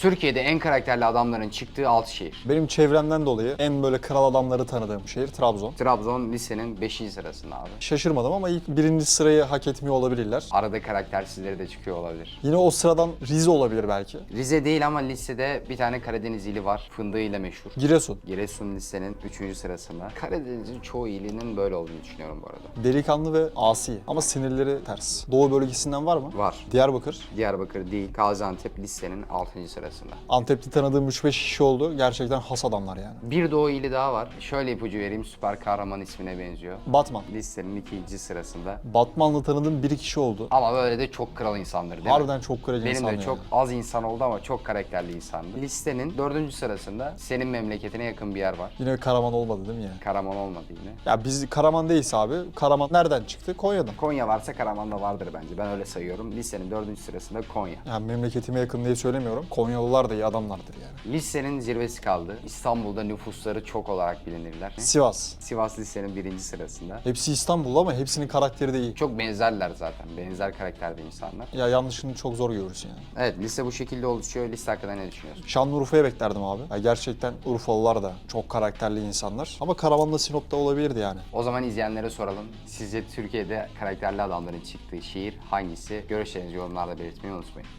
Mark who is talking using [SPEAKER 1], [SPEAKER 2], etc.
[SPEAKER 1] Türkiye'de en karakterli adamların çıktığı 6 şehir.
[SPEAKER 2] Benim çevremden dolayı en böyle kral adamları tanıdığım şehir Trabzon.
[SPEAKER 1] Trabzon lisenin 5. sırasında abi.
[SPEAKER 2] Şaşırmadım ama ilk birinci sırayı hak etmiyor olabilirler.
[SPEAKER 1] Arada karaktersizleri de çıkıyor olabilir.
[SPEAKER 2] Yine o sıradan Rize olabilir belki.
[SPEAKER 1] Rize değil ama listede bir tane Karadeniz ili var. Fındığıyla meşhur.
[SPEAKER 2] Giresun.
[SPEAKER 1] Giresun listenin 3. sırasında. Karadeniz'in çoğu ilinin böyle olduğunu düşünüyorum bu arada.
[SPEAKER 2] Delikanlı ve asi ama sinirleri ters. Doğu bölgesinden var mı?
[SPEAKER 1] Var.
[SPEAKER 2] Diyarbakır.
[SPEAKER 1] Diyarbakır değil, Gaziantep listenin 6. sırasında.
[SPEAKER 2] Antep'te tanıdığım 3-5 kişi oldu. Gerçekten has adamlar yani.
[SPEAKER 1] Bir doğu ili daha var. Şöyle ipucu vereyim, süper kahraman ismine benziyor.
[SPEAKER 2] Batman.
[SPEAKER 1] Listenin ikinci sırasında.
[SPEAKER 2] Batman'la tanıdığım bir kişi oldu.
[SPEAKER 1] Ama böyle de çok kral insandır değil mi?
[SPEAKER 2] Harbiden çok kırıcı
[SPEAKER 1] Benim
[SPEAKER 2] insan
[SPEAKER 1] de
[SPEAKER 2] yani.
[SPEAKER 1] çok az insan oldu ama çok karakterli insandı. Listenin dördüncü sırasında senin memleketine yakın bir yer var.
[SPEAKER 2] Yine Karaman olmadı değil mi yani?
[SPEAKER 1] Karaman olmadı yine.
[SPEAKER 2] Ya biz Karaman değilse abi. Karaman nereden çıktı? Konya'dan.
[SPEAKER 1] Konya varsa Karaman da vardır bence. Ben öyle sayıyorum. Listenin dördüncü sırasında Konya.
[SPEAKER 2] Yani memleketime yakın diye söylemiyorum. Konyalılar da iyi adamlardır yani.
[SPEAKER 1] Listenin zirvesi kaldı. İstanbul'da nüfusları çok olarak bilinirler.
[SPEAKER 2] Sivas.
[SPEAKER 1] Sivas listenin birinci sırasında.
[SPEAKER 2] Hepsi İstanbul'da ama hepsinin karakteri de iyi.
[SPEAKER 1] Çok benzerler zaten. Benzer karakterde insanlar.
[SPEAKER 2] Ya yanlışını çok zor görürsün yani.
[SPEAKER 1] Evet liste bu şekilde oluşuyor. Liste hakkında ne düşünüyorsun?
[SPEAKER 2] Şanlıurfa'ya beklerdim abi. Ya gerçekten Urfalılar da çok karakterli insanlar. Ama Karaman'da Sinop'ta olabilirdi yani.
[SPEAKER 1] O zaman izleyenlere soralım. Sizce Türkiye'de karakterli adamların çıktığı şehir hangisi? Görüşlerinizi yorumlarda belirtmeyi unutmayın.